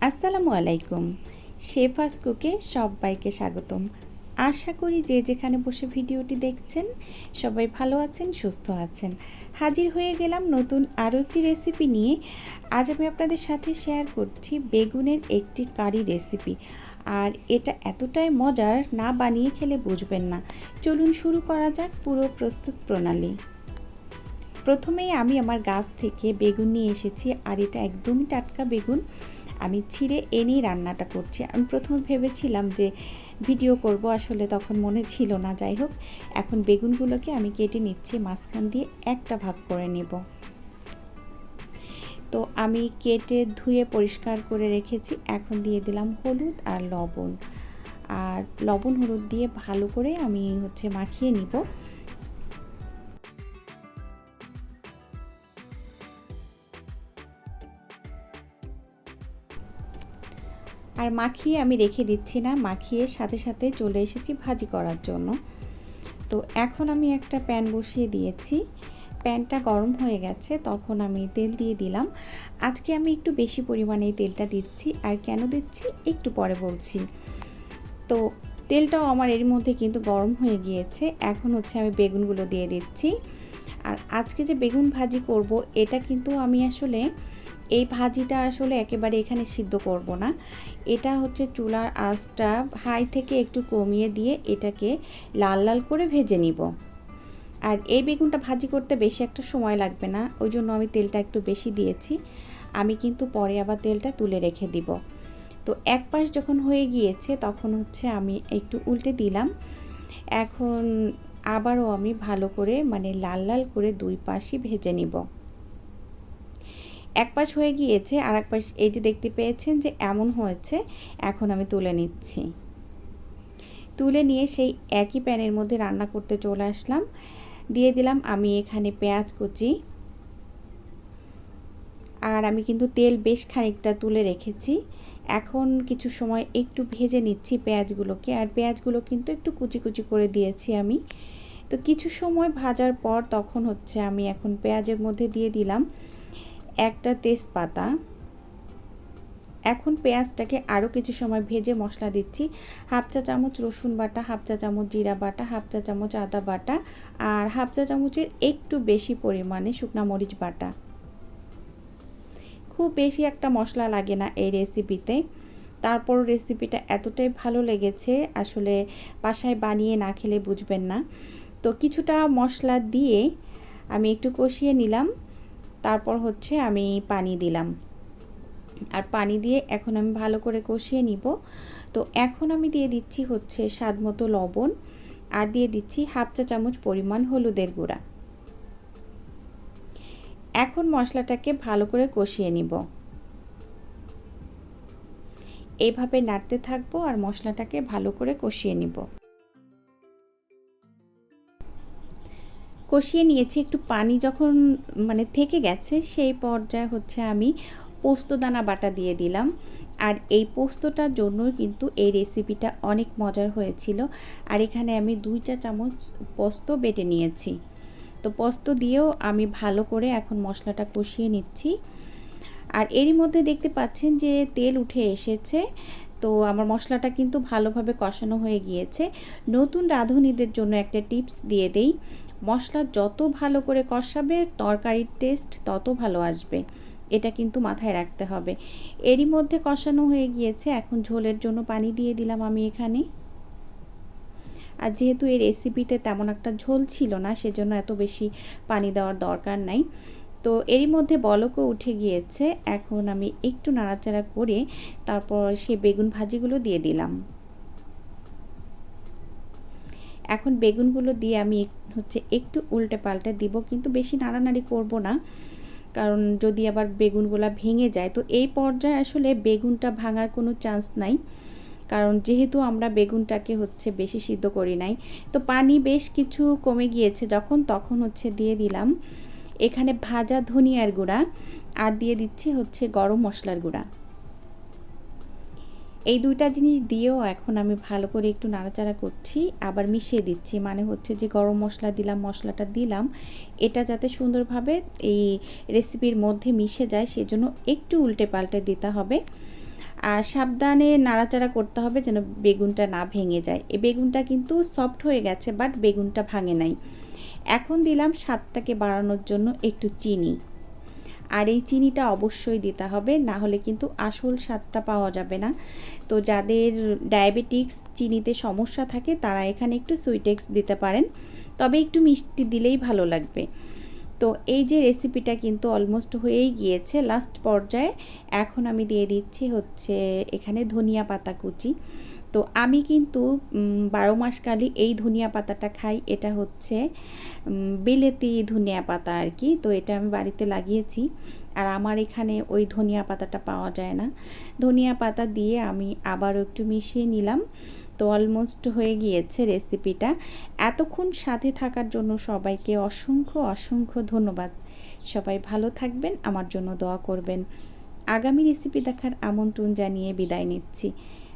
আসসালামু আলাইকুম। শেফাস কুকে সবাইকে স্বাগতম। আশা করি যে যেখানে বসে ভিডিওটি দেখছেন, সবাই ভালো আছেন, সুস্থ আছেন। হাজির হয়ে গেলাম নতুন আরও একটি রেসিপি নিয়ে। আজ আমি আপনাদের সাথে শেয়ার করছি বেগুনের একটি কারি রেসিপি। আর এটা এতটাই মজার, না বানিয়ে খেলে বুঝবেন না। চলুন শুরু করা যাক পুরো প্রস্তুত প্রণালী। প্রথমেই আমি আমার গাছ থেকে বেগুন নিয়ে এসেছি, আর এটা একদমই টাটকা বেগুন। আমি ছিঁড়ে এনেই রান্নাটা করছি। আমি প্রথমে ভেবেছিলাম যে ভিডিও করব, আসলে তখন মনে ছিল না। যাই হোক, এখন বেগুনগুলোকে আমি কেটে নিচ্ছি, মাঝখান দিয়ে একটা ভাগ করে নেব। তো আমি কেটে ধুয়ে পরিষ্কার করে রেখেছি। এখন দিয়ে দিলাম হলুদ আর লবণ। আর লবণ হলুদ দিয়ে ভালো করে আমি হচ্ছে মাখিয়ে নিব। আর মাখিয়ে আমি রেখে দিচ্ছি না, মাখিয়ে সাথে সাথে চলে এসেছি ভাজি করার জন্য। তো এখন আমি একটা প্যান বসিয়ে দিয়েছি। প্যানটা গরম হয়ে গেছে, তখন আমি তেল দিয়ে দিলাম। আজকে আমি একটু বেশি পরিমাণে তেলটা দিচ্ছি, আর কেন দিচ্ছি একটু পরে বলছি। তো তেলটাও আমার এর মধ্যে কিন্তু গরম হয়ে গিয়েছে, এখন হচ্ছে আমি বেগুনগুলো দিয়ে দিচ্ছি। আর আজকে যে বেগুন ভাজি করব, এটা কিন্তু আমি আসলে এই ভাজিটা আসলে একেবারে এখানে সিদ্ধ করব না। এটা হচ্ছে চুলার আঁচটা হাই থেকে একটু কমিয়ে দিয়ে এটাকে লাল লাল করে ভেজে নিব। আর এই বেগুনটা ভাজি করতে বেশি একটা সময় লাগবে না, ওই জন্য আমি তেলটা একটু বেশি দিয়েছি। আমি কিন্তু পরে আবার তেলটা তুলে রেখে দিব। তো এক পাশ যখন হয়ে গিয়েছে তখন হচ্ছে আমি একটু উল্টে দিলাম। এখন আবারও আমি ভালো করে মানে লাল লাল করে দুই পাশই ভেজে নিব। এক পাশ হয়ে গিয়েছে আর এক পাশ এই যে দেখতে পেয়েছেন যে এমন হয়েছে, এখন আমি তুলে নিচ্ছি। তুলে নিয়ে সেই একই প্যানের মধ্যে রান্না করতে চলে আসলাম। দিয়ে দিলাম আমি এখানে পেঁয়াজ কুচি। আর আমি কিন্তু তেল বেশ খানিকটা তুলে রেখেছি। এখন কিছু সময় একটু ভেজে নিচ্ছি পেঁয়াজগুলোকে। আর পেঁয়াজগুলো কিন্তু একটু কুচি কুচি করে দিয়েছি আমি। তো কিছু সময় ভাজার পর তখন হচ্ছে আমি এখন পেঁয়াজের মধ্যে দিয়ে দিলাম। একটা তেজপাতা। এখন পেঁয়াজটাকে আরও কিছু সময় ভেজে মশলা দিচ্ছি। হাফ চা চামচ রসুন বাটা, হাফ চা চামচ জিরা বাটা, হাফ চা চামচ আদা বাটা আর হাফ চা চামচের একটু বেশি পরিমাণে শুকনা মরিচ বাটা। খুব বেশি একটা মশলা লাগে না এই রেসিপিতে। তারপর রেসিপিটা এতটাই ভালো লেগেছে, আসলে বাসায় বানিয়ে না খেলে বুঝবেন না। তো কিছুটা মশলা দিয়ে আমি একটু কষিয়ে নিলাম। তারপর হচ্ছে আমি পানি দিলাম। আর পানি দিয়ে এখন আমি ভালো করে কষিয়ে নিব। তো এখন আমি দিয়ে দিচ্ছি হচ্ছে স্বাদ মতো লবণ আর দিয়ে দিচ্ছি হাফ চা চামচ পরিমাণ হলুদের গুঁড়া। এখন মশলাটাকে ভালো করে কষিয়ে নিব। এইভাবে নাড়তে থাকব আর মশলাটাকে ভালো করে কষিয়ে নিব। কষিয়ে নিয়েছি, একটু পানি যখন মানে থেকে গেছে, সেই পর্যায়ে হচ্ছে আমি পোস্তদানা বাটা দিয়ে দিলাম। আর এই পোস্তটার জন্যই কিন্তু এই রেসিপিটা অনেক মজার হয়েছিল। আর এখানে আমি দুই চা চামচ পোস্ত বেটে নিয়েছি। তো পোস্ত দিয়েও আমি ভালো করে এখন মশলাটা কষিয়ে নিচ্ছি। আর এরই মধ্যে দেখতে পাচ্ছেন যে তেল উঠে এসেছে। তো আমার মশলাটা কিন্তু ভালোভাবে কষানো হয়ে গিয়েছে। নতুন রাঁধুনিদের জন্য একটা টিপস দিয়ে দেই। মশলা যত ভালো করে কষাবে তরকারির টেস্ট তত ভালো আসবে। এটা কিন্তু মাথায় রাখতে হবে। এরই মধ্যে কষানো হয়ে গিয়েছে। এখন ঝোলের জন্য পানি দিয়ে দিলাম আমি এখানে। আর যেহেতু এই রেসিপিতে তেমন একটা ঝোল ছিল না, সেজন্য এত বেশি পানি দেওয়ার দরকার নাই। তো এরই মধ্যে বলকও উঠে গিয়েছে। এখন আমি একটু নাড়াচাড়া করে তারপর সে বেগুন ভাজিগুলো দিয়ে দিলাম। এখন বেগুনগুলো দিয়ে আমি হচ্ছে একটু উল্টে পাল্টে দিব, কিন্তু বেশি নাড়ানাড়ি করব না। কারণ যদি আবার বেগুনগুলা ভেঙে যায়, তো এই পর্যায়ে আসলে বেগুনটা ভাঙার কোনো চান্স নাই। কারণ যেহেতু আমরা বেগুনটাকে হচ্ছে বেশি সিদ্ধ করি নাই, তো পানি বেশ কিছু কমে গিয়েছে যখন তখন হচ্ছে দিয়ে দিলাম। এখানে ভাজা ধনিয়ার গুঁড়া, আর দিয়ে দিচ্ছি হচ্ছে গরম মশলার গুঁড়া। এই দুইটা জিনিস দিয়েও এখন আমি ভালো করে একটু নাড়াচাড়া করছি, আবার মিশিয়ে দিচ্ছি। মানে হচ্ছে যে গরম মশলা দিলাম, মশলাটা দিলাম। এটা যাতে সুন্দরভাবে এই রেসিপির মধ্যে মিশে যায়, সেজন্য একটু উল্টে পাল্টে দিতে হবে। আর সাবধানে নাড়াচাড়া করতে হবে যেন বেগুনটা না ভেঙে যায়। এই বেগুনটা কিন্তু সফট হয়ে গেছে বাট বেগুনটা ভাঙে নাই। এখন দিলাম স্বাদটাকে বাড়ানোর জন্য একটু চিনি। আর এই চিনিটা অবশ্যই দিতে হবে, না হলে কিন্তু আসল স্বাদটা পাওয়া যাবে না। তো যাদের ডায়াবেটিক্স চিনিতে সমস্যা থাকে, তারা এখানে একটু সুইটেক্স দিতে পারেন। তবে একটু মিষ্টি দিলেই ভালো লাগবে। তো এই যে রেসিপিটা কিন্তু অলমোস্ট হয়েই গিয়েছে লাস্ট পর্যায়ে। এখন আমি দিয়ে দিচ্ছি হচ্ছে এখানে ধনিয়া পাতা কুচি। তো আমি কিন্তু বারো মাসকালই এই ধনিয়া পাতাটা খাই। এটা হচ্ছে বিলেতি ধনিয়া পাতা আর কি। তো এটা আমি বাড়িতে লাগিয়েছি। আর আমার এখানে ওই ধনিয়া পাতাটা পাওয়া যায় না। ধনিয়া পাতা দিয়ে আমি আবারও একটু মিশিয়ে নিলাম। তো অলমোস্ট হয়ে গিয়েছে রেসিপিটা এতক্ষণ সাথে থাকার জন্য সবাইকে অসংখ্য অসংখ্য ধন্যবাদ। সবাই ভালো থাকবেন, আমার জন্য দোয়া করবেন। আগামী রেসিপি দেখার আমন্ত্রণ জানিয়ে বিদায় নিচ্ছি।